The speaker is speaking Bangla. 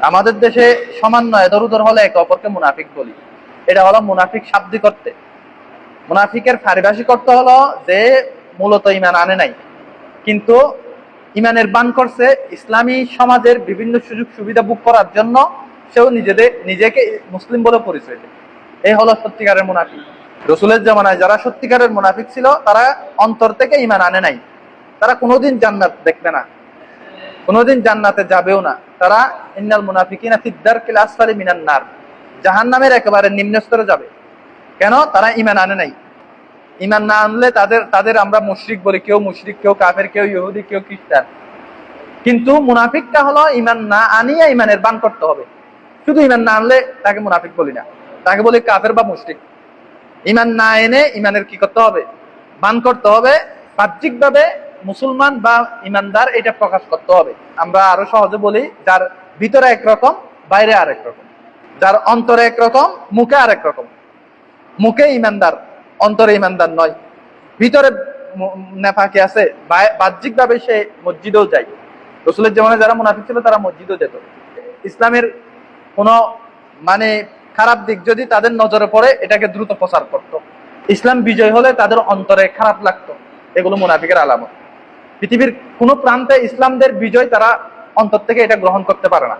আমাদের দেশে সামান্য এদর উদর হলে একে অপরকে মুনাফিক বলি। এটা হলো মুনাফিক শাব্দি করতে মুনাফিকের পারিভাষিক অর্থ হলো যে মূলত ইমান আনে নাই। কিন্তু ইমানের বান করছে ইসলামী সমাজের বিভিন্ন সুযোগ সুবিধা ভোগ করার জন্য সেও নিজেদের নিজেকে মুসলিম বলে পরিচয় দেয়। এই হলো সত্যিকারের মুনাফিক। রসুলের জামানায় যারা সত্যিকারের মুনাফিক ছিল, তারা অন্তর থেকে ইমান আনে নাই। তারা কোনোদিন জান্নাত দেখবে না। কোনোদিন জান্নাতে যাবেও না। তারা ইন্নাল মুনাফিকিনা ফিদ্দার কিল আসফালি মিনান নার। জাহান্নামের একেবারে নিম্ন স্তরে যাবে। কেন? তারা ইমান আনে নাই। ইমান না আনলে তাদের তাদের আমরা মুশরিক বলি, কেউ মুশরিক, কেউ কাফের, কেউ ইহুদি, কেউ খ্রিস্টান। কিন্তু মুনাফিকটা হলো ইমান না আনিয়ে ইমানের বান করতে হবে। শুধু ইমান না আনলে তাকে মুনাফিক বলি না। তাকে বলি কাফের বা মুশরিক। ইমান না এনে ইমানের কি করতে হবে? বান করতে হবে। বাহ্যিক ভাবে মুসলমান বা ইমানদার এটা প্রকাশ করতে হবে। আমরা আরও সহজে বলি, যার ভিতরে একরকম বাইরে আরেক রকম। যার অন্তরে একরকম মুখে আরেক রকম। মুখে ইমানদার, অন্তরে ইমানদার নয়। ভিতরে নেফাকি আছে বাহ্যিক ভাবে সে মসজিদেও যায়। রসুলের জীবনে যারা মুনাফিক ছিল, তারা মসজিদেও যেত। ইসলামের কোনো মানে খারাপ দিক যদি তাদের নজরে পড়ে, এটাকে দ্রুত প্রচার করত। ইসলাম বিজয় হলে তাদের অন্তরে খারাপ লাগতো। এগুলো মুনাফিকের আলামত। পৃথিবীর কোনো প্রান্তে ইসলামদের বিজয় তারা অন্তর থেকে এটা গ্রহণ করতে পারে না।